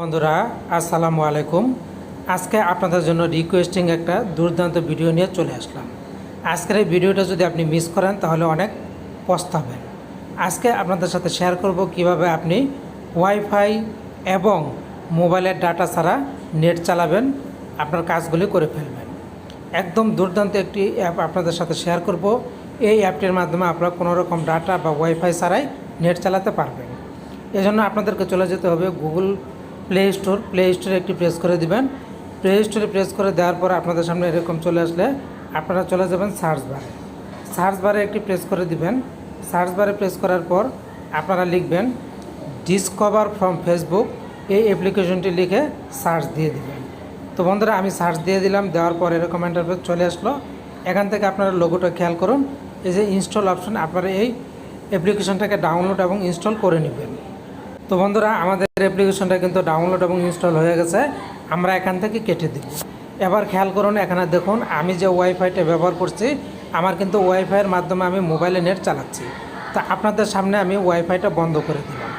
বন্ধুরা, আসসালামু আলাইকুম। আজকে আপনাদের জন্য রিকোয়েস্টিং একটা দুর্দান্ত ভিডিও নিয়ে চলে আসলাম। আজকের এই ভিডিওটা যদি আপনি মিস করেন, তাহলে অনেক পস্তাবেন। আজকে আপনাদের সাথে শেয়ার করব কীভাবে আপনি ওয়াইফাই এবং মোবাইলের ডাটা ছাড়া নেট চালাবেন, আপনার কাজগুলি করে ফেলবেন। একদম দুর্দান্ত একটি অ্যাপ আপনাদের সাথে শেয়ার করব। এই অ্যাপটির মাধ্যমে আপনারা কোনো রকম ডাটা বা ওয়াইফাই ছাড়াই নেট চালাতে পারবেন। এজন্য আপনাদেরকে চলে যেতে হবে গুগল প্লে স্টোর প্লে স্টোরে একটি প্রেস করে দিবেন। প্লে স্টোরে প্রেস করে দেওয়ার পর আপনাদের সামনে এরকম চলে আসলে আপনারা চলে যাবেন সার্চ বারে সার্চ বারে একটি প্রেস করে দিবেন। সার্চ বারে প্রেস করার পর আপনারা লিখবেন ডিসকভার ফ্রম ফেসবুক এই অ্যাপ্লিকেশনটি লিখে সার্চ দিয়ে দিবেন। তো বন্ধুরা, আমি সার্চ দিয়ে দিলাম, দেওয়ার পর এরকম ইন্টারফেস চলে আসলো। এখান থেকে আপনারা লোগোটা খেয়াল করুন। এই যে ইনস্টল অপশন আপনারা এই অ্যাপ্লিকেশনটাকে ডাউনলোড এবং ইনস্টল করে নেবেন। তো বন্ধুরা, আমাদের অ্যাপ্লিকেশনটা কিন্তু ডাউনলোড এবং ইনস্টল হয়ে গেছে। আমরা এখান থেকে কেটে দিই। এবার খেয়াল করুন, এখানে দেখুন, আমি যে ওয়াইফাইটা ব্যবহার করছি, আমার কিন্তু ওয়াইফাইয়ের মাধ্যমে আমি মোবাইলে নেট চালাচ্ছি। তা আপনাদের সামনে আমি ওয়াইফাইটা বন্ধ করে দিলাম।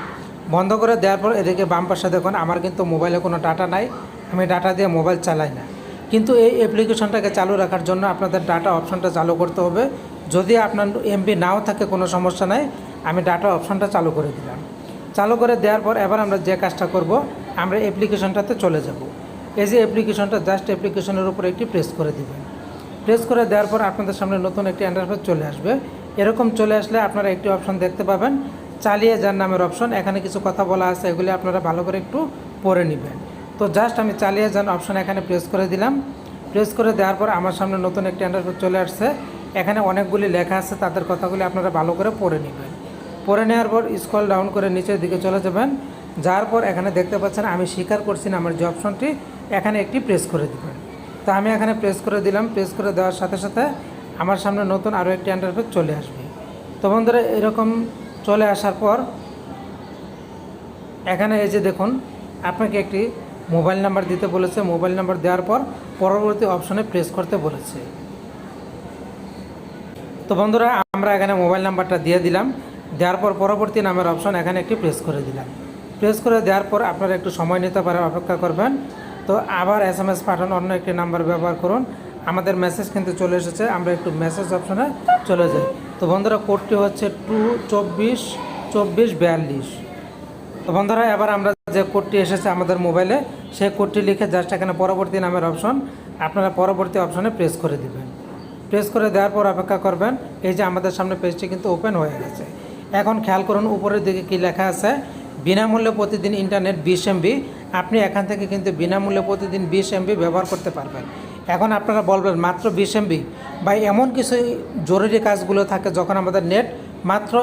বন্ধ করে দেওয়ার পর এদিকে বাম পাশে দেখুন, আমার কিন্তু মোবাইলে কোনো ডাটা নাই। আমি ডাটা দিয়ে মোবাইল চালাই না। কিন্তু এই অ্যাপ্লিকেশনটাকে চালু রাখার জন্য আপনাদের ডাটা অপশনটা চালু করতে হবে। যদি আপনার এমবি নাও থাকে, কোনো সমস্যা নাই। আমি ডাটা অপশনটা চালু করে দিলাম। চালু করে দেওয়ার পর এবার আমরা যে কাজটা করব, আমরা অ্যাপ্লিকেশনটাতে চলে যাব। এই যে অ্যাপ্লিকেশনটা জাস্ট অ্যাপ্লিকেশনের উপর একটি প্রেস করে দিবেন। প্রেস করে দেওয়ার পর আপনাদের সামনে নতুন একটি ইন্টারফেস চলে আসবে। এরকম চলে আসলে আপনারা একটি অপশন দেখতে পাবেন, চালিয়ে যার নামের অপশন এখানে কিছু কথা বলা আছে, এগুলি আপনারা ভালো করে একটু পড়ে নেবেন। তো জাস্ট আমি চালিয়ে যান অপশন এখানে প্রেস করে দিলাম। প্রেস করে দেওয়ার পর আমার সামনে নতুন একটি ইন্টারফেস চলে আসছে। এখানে অনেকগুলি লেখা আছে, তাদের কথাগুলি আপনারা ভালো করে পড়ে নেবেন। পরে নেওয়ার পর স্কল ডাউন করে নিচের দিকে চলে যাবেন। যার পর এখানে দেখতে পাচ্ছেন আমি স্বীকার করছি না আমার যে অপশনটি, এখানে একটি প্রেস করে দেবেন। তো আমি এখানে প্রেস করে দিলাম। প্রেস করে দেওয়ার সাথে সাথে আমার সামনে নতুন আরও একটি ইন্টারফেস চলে আসবে। তো বন্ধুরা, এরকম চলে আসার পর এখানে এই যে দেখুন, আপনাকে একটি মোবাইল নাম্বার দিতে বলেছে। মোবাইল নাম্বার দেওয়ার পর পরবর্তী অপশনে প্রেস করতে বলেছে। তো বন্ধুরা, আমরা এখানে মোবাইল নাম্বারটা দিয়ে দিলাম। দেওয়ার পর পরবর্তী নামের অপশন এখানে একটি প্রেস করে দিলাম। প্রেস করে দেওয়ার পর আপনারা একটু সময় নিতে পারেন, অপেক্ষা করবেন। তো আবার এস এম এস পাঠান, অন্য একটি নাম্বার ব্যবহার করুন। আমাদের মেসেজ কিন্তু চলে এসেছে, আমরা একটু মেসেজ অপশনে চলে যাই। তো বন্ধুরা কোডটি হচ্ছে টু চব্বিশ চব্বিশ, বিয়াল্লিশ। তো বন্ধুরা, এবার আমরা যে কোডটি এসেছে আমাদের মোবাইলে সেই কোডটি লিখে জাস্ট এখানে পরবর্তী নামের অপশন আপনারা পরবর্তী অপশনে প্রেস করে দিবেন। প্রেস করে দেওয়ার পর অপেক্ষা করবেন, এই যে আমাদের সামনে পেজটি কিন্তু ওপেন হয়ে গেছে। এখন খেয়াল করুন, উপরের দিকে কি লেখা আছে? বিনামূল্যে প্রতিদিন ইন্টারনেট বিশ এমবি আপনি এখান থেকে কিন্তু বিনামূল্যে প্রতিদিন বিশ এমবি ব্যবহার করতে পারবেন। এখন আপনারা বলবেন, মাত্র বিশ এমবি বা এমন কিছু জরুরি কাজগুলো থাকে যখন আমাদের নেট মাত্র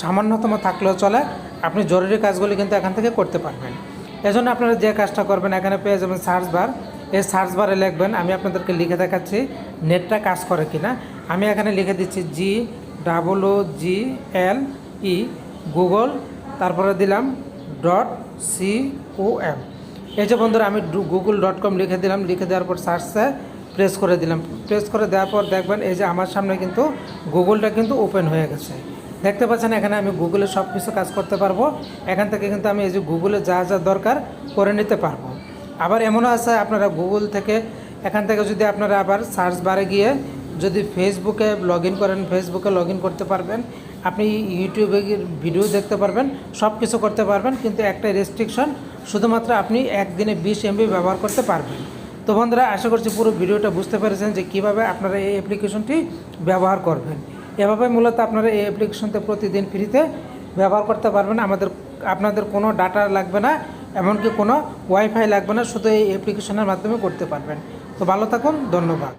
সামান্যতম থাকলেও চলে, আপনি জরুরি কাজগুলি কিন্তু এখান থেকে করতে পারবেন। এজন্য আপনারা যে কাজটা করবেন, এখানে পেয়ে যাবেন সার্চ বার এই সার্চ বারে লিখবেন, আমি আপনাদেরকে লিখে দেখাচ্ছি নেটটা কাজ করে কিনা। আমি এখানে লিখে দিচ্ছি জি ডাবল জি এল ই, গুগল, তারপরে দিলাম ডট সি ও এম। এই যে বন্ধুরা, আমি গুগল ডট কম লিখে দিলাম, লিখে দেওয়ার পর সার্চে প্রেস করে দিলাম। প্রেস করে দেওয়ার পর দেখবেন, এই যে আমার সামনে কিন্তু গুগলটা কিন্তু ওপেন হয়ে গেছে। দেখতে পাচ্ছেন, এখানে আমি গুগলে সব কিছু কাজ করতে পারব। এখান থেকে কিন্তু আমি এই যে গুগলে যা যা দরকার করে নিতে পারব। আবার এমনও আছে, আপনারা গুগল থেকে, এখান থেকে যদি আপনারা আবার সার্চ বারে গিয়ে যদি ফেসবুকে লগ করেন ফেসবুকে লগ করতে পারবেন। আপনি ইউটিউবে ভিডিও দেখতে পারবেন সব কিছু করতে পারবেন, কিন্তু একটা রেস্ট্রিকশন শুধুমাত্র আপনি একদিনে বিশ এমবি ব্যবহার করতে পারবেন। তো বন্ধুরা, আশা করছি পুরো ভিডিওটা বুঝতে পেরেছেন যে কীভাবে আপনারা এই অ্যাপ্লিকেশনটি ব্যবহার করবেন। এভাবে মূলত আপনারা এই অ্যাপ্লিকেশনতে প্রতিদিন ফ্রিতে ব্যবহার করতে পারবেন। আমাদের, আপনাদের কোনো ডাটা লাগবে না, এমনকি কোনো ওয়াইফাই লাগবে না, শুধু এই অ্যাপ্লিকেশনের মাধ্যমে করতে পারবেন। তো ভালো থাকুন, ধন্যবাদ।